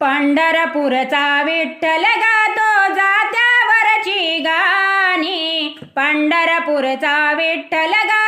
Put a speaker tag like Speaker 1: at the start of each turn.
Speaker 1: पंढरपूरचा विठ्ठल गातो जात्यावरची गाणी. पंढरपूरचा विठ्ठल गा